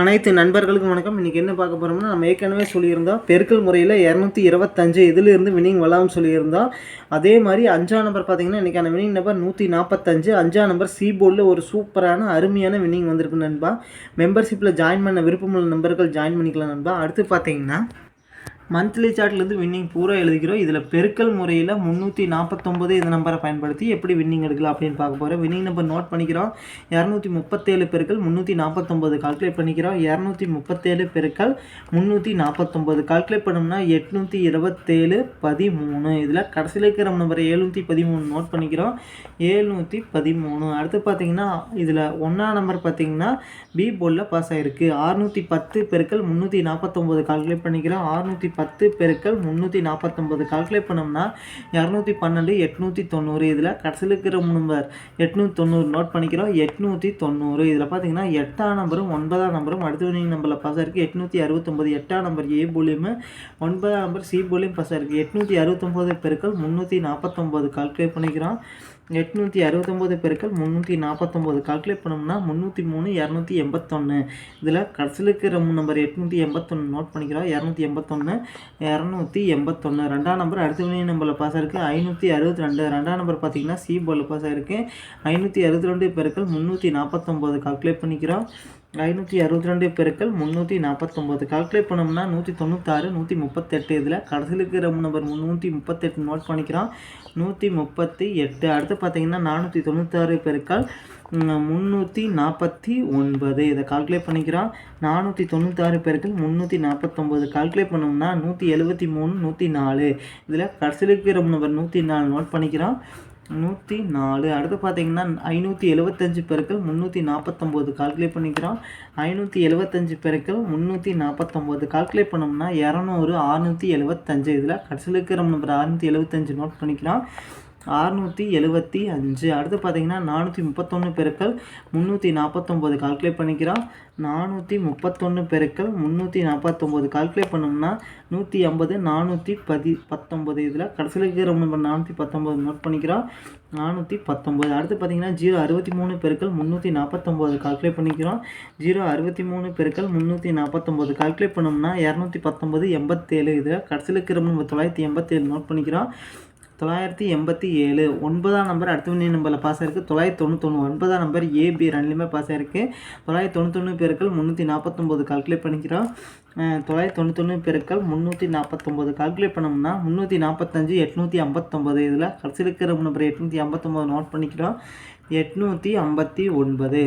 அனைத்து நண்பர்களுக்கும் வணக்கம். இன்றைக்கி என்ன பார்க்க போகிறோம்னா நம்ம ஏற்கனவே சொல்லியிருந்தோம் பெருக்கல் முறையில் இரநூத்தி இருபத்தஞ்சு இதிலிருந்து வினிங் வளாம் சொல்லியிருந்தோம் அதே மாதிரி அஞ்சாம் நம்பர் பார்த்தீங்கன்னா இன்றைக்கான வினிங் நம்பர் நூற்றி நாற்பத்தஞ்சு அஞ்சாம் நம்பர் சி போர்டில் ஒரு சூப்பரான அருமையான வினிங் வந்திருக்கு நண்பா. மெம்பர்ஷிப்பில் ஜாயின் பண்ண விருப்பமுள்ள நண்பர்கள் ஜாயின் பண்ணிக்கலாம் நண்பா. அடுத்து பார்த்தீங்கன்னா மந்த்லி சார்ட்லேருந்து வின்னிங் பூரா எழுதிக்கிறோம். இதில் பெருக்கல் முறையில் முந்நூற்றி நாற்பத்தொம்பது இந்த நம்பரை பயன்படுத்தி எப்படி வின்னிங் எடுக்கலாம் அப்படின்னு பார்க்க போகிறோம் வின்னிங் நம்பர் நோட் பண்ணிக்கிறோம். இரநூத்தி முப்பத்தேழு பெருக்கள் முந்நூற்றி நாற்பத்தொம்பது கால்குலேட் பண்ணிக்கிறோம். இரநூத்தி முப்பத்தேழு பெருக்கள் முந்நூற்றி நாற்பத்தொம்பது கால்குலேட் பண்ணோம்னா எட்நூற்றி இருபத்தேழு பதிமூணு. இதில் கடைசியில் இருக்கிற நம்பர் ஏழ்நூற்றி பதிமூணு நோட் பண்ணிக்கிறோம். ஏழ்நூற்றி பதிமூணு. அடுத்து பார்த்தீங்கன்னா இதில் ஒன்றாம் நம்பர் பார்த்தீங்கன்னா பி போர்டில் பாஸ் ஆகிருக்கு ஆறுநூற்றி பத்து பெருக்கல் முந்நூற்றி நாற்பத்தொம்பது கால்குலேட் பண்ணிக்கிறோம். ஆறுநூற்றி பத்து பெருக்கள் முந்நூற்றி நாற்பத்தொம்பது கால்குலேட் பண்ணோம்னா இரநூத்தி பன்னெண்டு எட்நூற்றி தொண்ணூறு. இதில் கடைசியில் இருக்கிற நம்பர் எட்நூற்றி தொண்ணூறு நோட் பண்ணிக்கிறோம். எட்நூற்றி தொண்ணூறு. இதில் பார்த்தீங்கன்னா எட்டாம் நம்பரும் ஒன்பதாம் நம்பரும் அடுத்த வினிங் நம்பரில் பாஸ் ஆயிருக்கு எட்நூற்றி அறுபத்தொம்பது எட்டாம் நம்பர் ஏ போலியும் ஒன்பதாம் நம்பர் சி போலியும் பாஸ் ஆயிருக்கு எட்நூற்றி அறுபத்தொம்பது பெருக்கள் முந்நூற்றி நாற்பத்தொம்பது கால்குலேட் பண்ணிக்கிறோம். எட்நூற்றி அறுபத்தொம்போது பெருக்கள் முந்நூற்றி நாற்பத்தொம்போது கால்குலேட் பண்ணோம்னா முந்நூற்றி மூணு இரநூத்தி எண்பத்தொன்று இதில் கடைசியில் இருக்கிற நம்பர் எட்நூற்றி எண்பத்தொன்று நோட் பண்ணிக்கிறோம். இரநூத்தி எண்பத்தொன்று இரநூத்தி எண்பத்தொன்று ரெண்டாம் நம்பர் அடுத்த வினை நம்பரில் பாஸ் ஆயிருக்கு. ஐநூற்றி அறுபத்தி ரெண்டு. ரெண்டாம் நம்பர் பார்த்தீங்கன்னா சி போர்டில் பாஸ் ஆயிருக்கு. ஐநூற்றி அறுபத்தி ரெண்டு பெருக்கள் முந்நூற்றி நாற்பத்தொம்போது கால்குலேட் பண்ணிக்கிறோம். ஐநூற்றி அறுபத்தி ரெண்டு பெருக்கள் முந்நூற்றி நாற்பத்தொம்போது. கால்குலேட் பண்ணோம்னா நூற்றி தொண்ணூத்தாறு நூற்றி முப்பத்தெட்டு. இதில் கடைசியில் இருக்கிற நம்பர் நூற்றி முப்பத்தெட்டு நோட் பண்ணிக்கிறோம். நூற்றி முப்பத்தி எட்டு. அடுத்து பார்த்தீங்கன்னா நானூற்றி தொண்ணூத்தாறு பெருக்கள் முந்நூற்றி நாற்பத்தி ஒன்பது. இதை கால்குலேட் பண்ணிக்கிறோம். நானூற்றி தொண்ணூத்தாறு பேருக்கு முந்நூற்றி நாற்பத்தொம்போது. கால்குலேட் பண்ணோம்னா நூற்றி எழுபத்தி மூணு நூற்றி நாலு. இதில் கடைசியில் இருக்கிற நம்பர் நூற்றி நாலு நோட் பண்ணிக்கிறோம். நூற்றி நாலு. அடுத்து பார்த்தீங்கன்னா ஐநூற்றி எழுபத்தஞ்சு பெருக்கள் முந்நூற்றி நாற்பத்தொம்போது கால்குலேட் பண்ணிக்கிறோம். ஐநூற்றி எழுபத்தஞ்சு பெருக்கள் முந்நூற்றி நாற்பத்தொம்போது கால்குலேட் பண்ணோம்னா இரநூறு அறுநூற்றி எழுபத்தஞ்சு இதில் கடைசியில் இருக்கிற நம்பர் அறுநூற்றி எழுபத்தஞ்சு நோட் பண்ணிக்கிறோம். அறுநூற்றி எழுபத்தி அஞ்சு. அடுத்து பார்த்தீங்கன்னா நானூற்றி முப்பத்தொன்று பெருக்கள் முந்நூற்றி நாற்பத்தொம்போது கால்குலேட் பண்ணிக்கிறோம். நானூற்றி முப்பத்தொன்று பெருக்கள் முந்நூற்றி நாற்பத்தொம்போது கால்குலேட் பண்ணோம்னா நூற்றி ஐம்பது நானூற்றி பதி பத்தொம்பது இதில் கடைசியில் இருக்கிற நம்பர் நானூற்றி பத்தொம்போது நோட் பண்ணிக்கிறோம். நானூற்றி பத்தொம்போது. அடுத்து பார்த்தீங்கன்னா ஜீரோ அறுபத்தி மூணு பெருக்கள் முந்நூற்றி நாற்பத்தொம்போது கால்குலேட் பண்ணிக்கிறோம். ஜீரோ அறுபத்தி மூணு பெருக்கள் முந்நூற்றி நாற்பத்தொம்போது கால்குலேட் பண்ணோம்னா இரநூத்தி பத்தொம்பது எண்பத்தேழு. இதில் கடைசியில் இருக்கிற நம்பர் தொள்ளாயிரத்தி எண்பத்தேழு நோட் பண்ணிக்கிறோம். தொள்ளாயிரத்தி எண்பத்தி ஏழு. ஒன்பதாம் நம்பர் அடுத்த வினை நம்பரில் பாஸ் ஆயிருக்கு. தொள்ளாயிரத்தி தொண்ணூத்தொன்று ஒன்பதாம் நம்பர் ஏபி ரெண்டுலேயுமே பாஸ் ஆயிருக்கு. தொள்ளாயிரத்தி தொண்ணூத்தொன்று பேருக்கள் முந்நூற்றி நாற்பத்தொம்போது கால்குலேட் பண்ணிக்கிறோம். தொள்ளாயிரத்தி தொண்ணூத்தொன்று பேருக்கள் முந்நூற்றி நாற்பத்தொம்போது கால்குலேட் பண்ணோம்னா முந்நூற்றி நாற்பத்தஞ்சு எட்நூற்றி ஐம்பத்தொம்போது. இதில் கடைசி இருக்கிற நம்பர் எட்நூற்றி ஐம்பத்தொம்போது நோட் பண்ணிக்கிறோம். எட்நூற்றி ஐம்பத்தி ஒன்பது.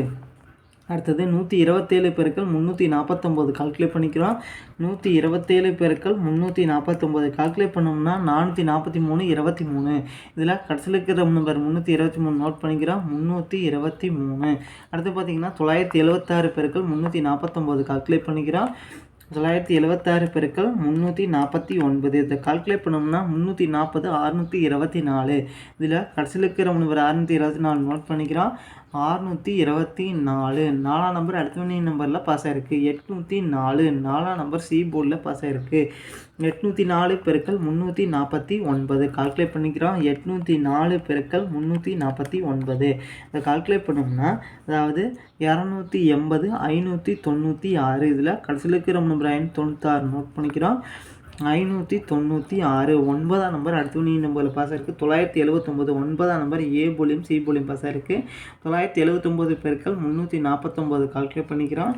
அடுத்தது நூற்றி இருபத்தேழு பெருக்கள் முந்நூற்றி நாற்பத்தொம்போது கால்குலேட் பண்ணிக்கிறோம். நூற்றி இருபத்தேழு பெருக்கள் முந்நூற்றி நாற்பத்தொம்போது கால்குலேட் பண்ணோம்னா நானூற்றி நாற்பத்தி மூணு இருபத்தி மூணு இதில் கடைசியில் இருக்கிற நம்பர் முந்நூற்றி இருபத்தி மூணு நோட் பண்ணிக்கிறோம். முந்நூற்றி இருபத்தி மூணு அடுத்து பார்த்தீங்கன்னா தொள்ளாயிரத்தி எழுபத்தாறு பெருக்கள் முந்நூற்றி நாற்பத்தொம்போது கால்குலேட் பண்ணிக்கிறோம். தொள்ளாயிரத்தி எழுபத்தாறு பெருக்கள் முந்நூற்றி நாற்பத்தி ஒன்பது இதை கால்குலேட் பண்ணோம்னா முந்நூற்றி நாற்பது அறுநூற்றி இருபத்தி நாலு இதில் கடைசியில் இருக்கிற நம்பர் அறுநூற்றி இருபத்தி நாலு நோட் பண்ணிக்கிறோம். ஆறுநூற்றி இருபத்தி நாலு. நாலாம் நம்பர் அடுத்த மணி நம்பரில் பாஸ் ஆகிருக்கு எட்நூற்றி நாலு. நாலாம் நம்பர் சி போர்டில் பாஸ் இருக்குது எட்நூற்றி நாலு பெருக்கள் முந்நூற்றி நாற்பத்தி ஒன்பது. கால்குலேட் பண்ணிக்கிறோம். எட்நூற்றி நாலு பெருக்கள் முந்நூற்றி நாற்பத்தி ஒன்பது. இதை கால்குலேட் பண்ணோம்னா அதாவது இரநூத்தி எண்பது ஐநூற்றி தொண்ணூற்றி ஆறு. இதில் கடைசியில் இருக்கிற நம்பர் ஐநூற்றி தொண்ணூற்றாறு நோட் பண்ணிக்கிறோம். ஐநூற்றி தொண்ணூற்றி ஆறு. ஒன்பதாம் நம்பர் அடுத்த நீ நம்பரில் பாஸ் இருக்குது தொள்ளாயிரத்தி எழுபத்தொம்போது ஒன்பதாம் நம்பர் ஏ போலியும் சி போலியும் பாஸ் இருக்குது தொள்ளாயிரத்தி எழுபத்தொம்போது பெருக்கள் முந்நூற்றி நாற்பத்தொம்போது கால்குலேட் பண்ணிக்கிறோம்.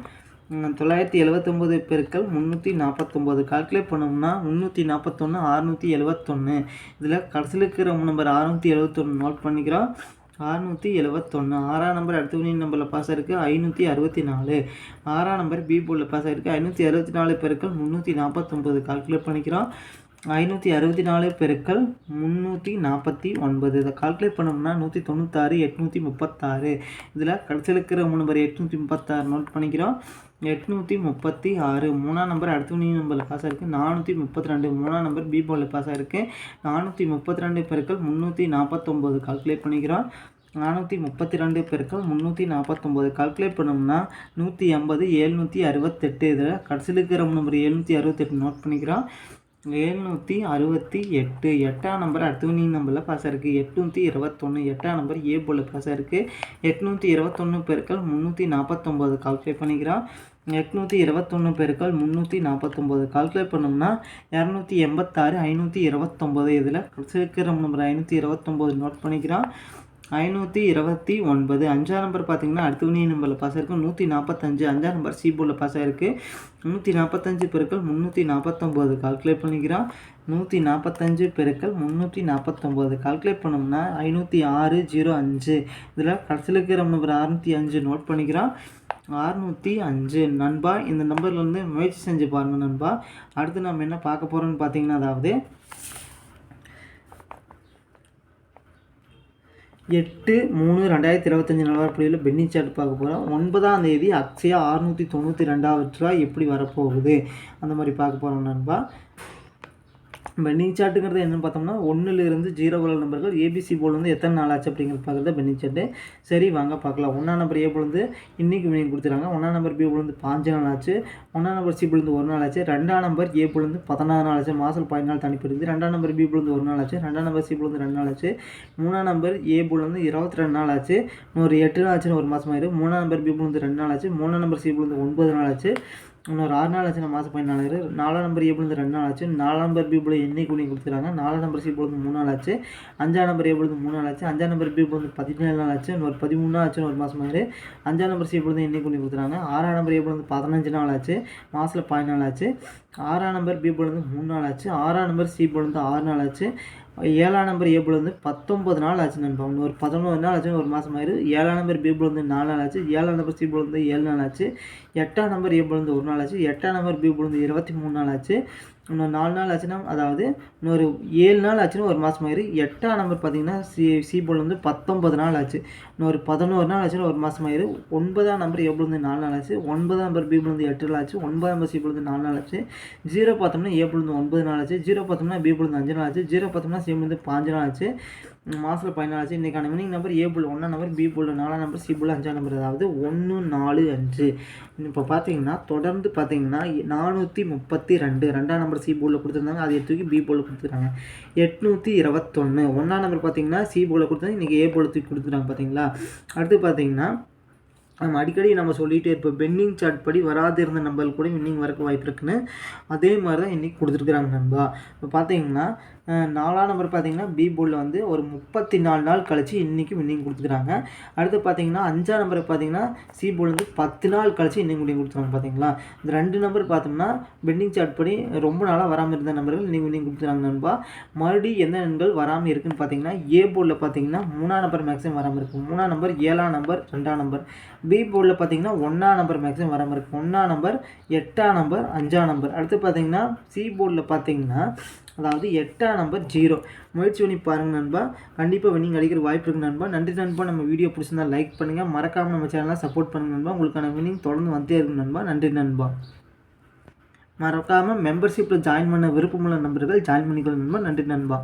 தொள்ளாயிரத்தி எழுபத்தொம்போது பெருக்கள் முந்நூற்றி நாற்பத்தொம்போது கால்குலேட் பண்ணோம்னா முந்நூற்றி நாற்பத்தொன்று அறுநூற்றி எழுபத்தொன்று இதில் கடைசியில் இருக்கிற நம்பர் அறுநூற்றி எழுபத்தொன்று நோட் பண்ணிக்கிறோம். அறுநூற்றி எழுபத்தொன்று ஆறாம் நம்பர் அடுத்த யூனியன் நம்பரில் பாஸ் ஆயிருக்கு ஐநூற்றி அறுபத்தி நாலு. ஆறாம் நம்பர் பி போர்டில் பாஸ் ஆயிருக்கு ஐநூற்றி அறுபத்தி நாலு பெருக்கள் முந்நூற்றி நாற்பத்தொம்பது கால்குலேட் பண்ணிக்கிறோம். ஐநூற்றி அறுபத்தி நாலு பெருக்கள் முந்நூற்றி நாற்பத்தி ஒன்பது. இதை கால்குலேட் பண்ணோம்னா நூற்றி தொண்ணூத்தாறு எட்நூற்றி முப்பத்தாறு. இதில் கடைசியில் இருக்கிற நம்பர் எட்நூற்றி முப்பத்தாறு நோட் பண்ணிக்கிறோம். எட்நூற்றி முப்பத்தி ஆறு. மூணாம் நம்பர் அடுத்த மணி நம்பரில் பாஸ் ஆயிருக்கு. நானூற்றி முப்பத்தி ரெண்டு. மூணாம் நம்பர் பி போர்டில் பாஸ் ஆயிருக்கு. நானூற்றி முப்பத்தி ரெண்டு பெருக்கள் முந்நூற்றி நாற்பத்தொம்போது கால்குலேட் பண்ணிக்கிறோம். நானூற்றி முப்பத்தி ரெண்டு பெருக்கள் முந்நூற்றி நாற்பத்தொம்போது கால்குலேட் பண்ணோம்னா நூற்றி எண்பது ஏழ்நூற்றி அறுபத்தெட்டு. இதில் கடைசியில் இருக்கிற நம்பர் எழுநூற்றி அறுபத்தெட்டு நோட் பண்ணிக்கிறோம். எழுநூற்றி அறுபத்தி எட்டு. எட்டாம் நம்பர் அடுத்த நம்பரில் பாஸ் இருக்குது எட்நூற்றி இருபத்தொன்று எட்டாம் நம்பர் ஏ போல் பாஸ் இருக்குது எட்நூற்றி இருபத்தொன்று பெருக்கள் முந்நூற்றி நாற்பத்தொம்போது கால்குலேட் பண்ணிக்கிறோம். எட்நூற்றி இருபத்தொன்று பெருக்கள் முந்நூற்றி நாற்பத்தொம்போது கால்குலேட் பண்ணோம்னா இரநூத்தி எண்பத்தாறு ஐநூற்றி இருபத்தொம்போது. இதில் சேர்க்கிற நம்பர் ஐநூற்றி இருபத்தொம்போது நோட் பண்ணிக்கிறோம். ஐநூற்றி இருபத்தி ஒன்பது. அஞ்சாம் நம்பர் பார்த்தீங்கன்னா அடுத்த வினி நம்பரில் பாஸ் இருக்குது நூற்றி நாற்பத்தஞ்சு அஞ்சாம் நம்பர் சி போர்டில் பாஸ் ஆகிருக்கு நூற்றி நாற்பத்தஞ்சு பெருக்கள் முந்நூற்றி நாற்பத்தொம்போது கால்குலேட் பண்ணிக்கிறோம். நூற்றி நாற்பத்தஞ்சு பெருக்கள் முந்நூற்றி நாற்பத்தொம்போது கால்குலேட் பண்ணோம்னா ஐநூற்றி ஆறு ஜீரோ அஞ்சு. இதில் கடைசியில் இருக்கிற நம்பர் அறுநூற்றி அஞ்சு நோட் பண்ணிக்கிறோம். அறுநூற்றி அஞ்சு. நண்பா இந்த நம்பர்லேருந்து முயற்சி செஞ்சு பாருங்கள் நண்பா. அடுத்து நம்ம என்ன பார்க்க போகிறோம்னு பார்த்தீங்கன்னா அதாவது எட்டு மூணு ரெண்டாயிரத்தி இருபத்தஞ்சி நிலவரப்படியில் பென்னி சார்ட் பார்க்க போகிறோம் ஒன்பதாம் தேதி அக்ஷயா அறுநூற்றி தொண்ணூற்றி ரெண்டாவது ரூபா எப்படி வரப்போகுது? அந்த மாதிரி பார்க்க போகிறோம் நண்பா. பென்னிங் சார்ட்டுங்கிறது என்னென்னு பார்த்தோம்னா ஒன்றுலேருந்து ஜீரோ உள்ள நம்பர்கள் ஏபிசி போல் வந்து எத்தனை நாள் ஆச்சு அப்படிங்கிறது பார்க்குறது பென்னிங் சார்ட்டு சரி வாங்க பார்க்கலாம் ஒன்றா நம்பர் ஏ போல் வந்து இன்றைக்கி மீனிங் கொடுத்துறாங்க ஒன்றா நம்பர் பி போல் வந்து பாஞ்சு நாள் ஆச்சு ஒன்றா நம்பர் சி போல் வந்து ஒரு நாள் ஆச்சு ரெண்டாம் நம்பர் ஏ போல் வந்து பதினாறு நாள் ஆச்சு மாதம் பதினாலு நாள் தனிப்பு இருக்குது ரெண்டாம் நம்பர் பி போல் வந்து ஒரு நாள் ஆச்சு ரெண்டாம் நம்பர் சி போல் வந்து ரெண்டு நாள் ஆச்சு மூணாம் நம்பர் ஏ போல் வந்து இருபத்தி ரெண்டு நாள் ஆச்சு ஒரு எட்டு நாள் ஆச்சுன்னு ஒரு மாதம் ஆயிடும் மூணாம் நம்பர் பி போல் வந்து ரெண்டு நாள் ஆச்சு மூணாம் நம்பர் சி போல் வந்து ஒன்பது நாள் ஆச்சு இன்னொரு ஆறு நாள் ஆச்சு மாதம் பதினாலு நாலாம் நம்பர் ஏ ரெண்டு நாள் ஆச்சு. நாலாம் நம்பர் பி பொழுது எண்ணெய் கூலிங் கொடுத்துருக்காங்க. நாலாம் நம்பர் சி பொழுது மூணு நாள் ஆச்சு. அஞ்சாம் நம்பர் ஏ மூணு நாள் ஆச்சு. அஞ்சாம் நம்பர் பி பொழுது பதினேழு நாள் ஆச்சு. இன்னொரு பதிமூணு நாள் ஆச்சு ஒரு மாதம் மாதிரி அஞ்சாம் நம்பர் சி பொழுது எண்ணெய் கூலிங் கொடுத்துருக்காங்க. ஆறாம் நம்பர் எப்பொழுது வந்து பதினஞ்சு நாள் ஆச்சு. மாதத்தில் பதினாலு ஆச்சு. ஆறாம் நம்பர் பி பொழுது மூணு நாள் ஆச்சு. ஆறாம் நம்பர் சி பொழுது ஆறு நாள் ஆச்சு. ஏழாம் நம்பர் ஏபிள் வந்து பத்தொம்பது நாள் ஆச்சு நினைப்பாங்க ஒரு பதினோரு நாள் ஆச்சு ஒரு மாதம் ஆயிரு. ஏழாம் நம்பர் பீபிள் வந்து நாலு நாள் ஆச்சு. ஏழாம் நம்பர் சி வந்து ஏழு நாள் ஆச்சு. எட்டாம் நம்பர் ஏபிள் வந்து ஒரு நாள் ஆச்சு. எட்டாம் நம்பர் பி வந்து இருபத்தி மூணு நாள் ஆச்சு. இன்னும் நாலு நாள் ஆச்சுன்னா அதாவது இன்னொரு ஏழு நாள் ஆச்சுன்னா ஒரு மாதம் ஆயிரு. எட்டாம் நம்பர் பார்த்தீங்கன்னா சி சி போல் வந்து பத்தொம்பது நாள் ஆச்சு. இன்னொரு பதினோரு நாள் ஆச்சுன்னா ஒரு மாதம் ஆயிரு. ஒன்பதாம் நம்பர் ஏபிள் வந்து நாலு நாள் ஆச்சு? ஒன்பதாம் நம்பர் பி வந்து எட்டு நாள் ஆச்சு. ஒன்பதாம் நம்பர் சி வந்து நாலு நாள் ஆச்சு. ஜீரோ பார்த்தோம்னா ஏபிள் வந்து ஒன்பது நாள் ஆச்சு. ஜீரோ பார்த்தோம்னா பி வந்து அஞ்சு நாள் ஆச்சு. ஜீரோ பார்த்தோம்னா சி வந்து பாஞ்சு நாள் ஆச்சு. மாதத்தில் பதினாலு ஆச்சு. இன்றைக்கான வினிங் நம்பர் ஏ புல் ஒன்றாம் நம்பர் பி புல் நாலாம் நம்பர் சி புல் அஞ்சாம் நம்பர் அதாவது ஒன்று நாலு அஞ்சு. இப்போ பார்த்தீங்கன்னா தொடர்ந்து பார்த்தீங்கன்னா நானூற்றி முப்பத்தி ரெண்டு ரெண்டாம் நம்பர் சி போலில் கொடுத்துருந்தாங்க. அதை தூக்கி பி போலில் கொடுத்துருக்காங்க. எட்நூற்றி இருபத்தொன்று ஒன்றாம் நம்பர் பார்த்தீங்கன்னா சி போலில் கொடுத்தாங்க இன்றைக்கி ஏ போலில் தூக்கி கொடுத்துருக்காங்க பார்த்தீங்களா? அடுத்து பார்த்தீங்கன்னா நம்ம அடிக்கடி நம்ம சொல்லிகிட்டே இருப்போம். பெண்டிங் சார்ட் படி வராது இருந்த நம்பர் கூட இன்னிங் வரக்கு வாய்ப்பு இருக்குன்னு. அதே மாதிரி தான் இன்றைக்கி கொடுத்துருக்குறாங்க நண்பா. இப்போ பார்த்தீங்கன்னா நாலாம் நம்பர் பார்த்தீங்கன்னா பி போர்டில் வந்து ஒரு முப்பத்தி நாலு நாள் கழித்து இன்றைக்கி வின்னிங் கொடுத்துக்கிறாங்க அடுத்து பார்த்தீங்கன்னா அஞ்சாம் நம்பர் பார்த்தீங்கன்னா சி போல் வந்து பத்து நாள் கழித்து இன்னிங் வின்னிங் கொடுத்துருவாங்க பார்த்தீங்களா? இந்த ரெண்டு நம்பர் பார்த்தோம்னா பெண்டிங் சார்ட் படி ரொம்ப நாளாக வராமல் இருந்த நம்பர்கள் இன்றைக்கி வின்னிங் கொடுத்துருவாங்க நண்பா. மறுபடியும் எந்த எண்கள் வராமல் இருக்குன்னு பார்த்தீங்கன்னா ஏ போர்டில் பார்த்தீங்கன்னா மூணாம் நம்பர் மேக்ஸிமம் வராமல் இருக்கும் மூணாம் நம்பர் ஏழாம் நம்பர் ரெண்டாம் நம்பர் பி போர்டில் பார்த்தீங்கன்னா ஒன்றாம் நம்பர் மேக்ஸிமம் வராமல் இருக்கும் ஒன்றாம் நம்பர் எட்டாம் நம்பர் அஞ்சாம் நம்பர் அடுத்து பார்த்தீங்கன்னா சி போர்டில் பார்த்தீங்கன்னா அதாவது எட்டாம் நம்பர் ஜீரோ முயற்சி பண்ணி பாருங்கள் நண்பா. கண்டிப்பாக வின்னிங் அடிக்கிற வாய்ப்பு இருக்குது நண்பா. நன்றி நண்பா. நம்ம வீடியோ பிடிச்சிருந்தா லைக் பண்ணுங்கள் மறக்காமல் நம்ம சேனலாக சப்போர்ட் பண்ணுங்கள் நண்பா. உங்களுக்கான வின்னிங் தொடர்ந்து வந்துட்டே இருக்கும் நண்பா. நன்றி நண்பா. மறக்காமல் மெம்பர்ஷிப்பில் ஜாயின் பண்ண விருப்பமுள்ள நண்பர்கள் ஜாயின் பண்ணிக்கொள்ள நண்பா. நன்றி நண்பா.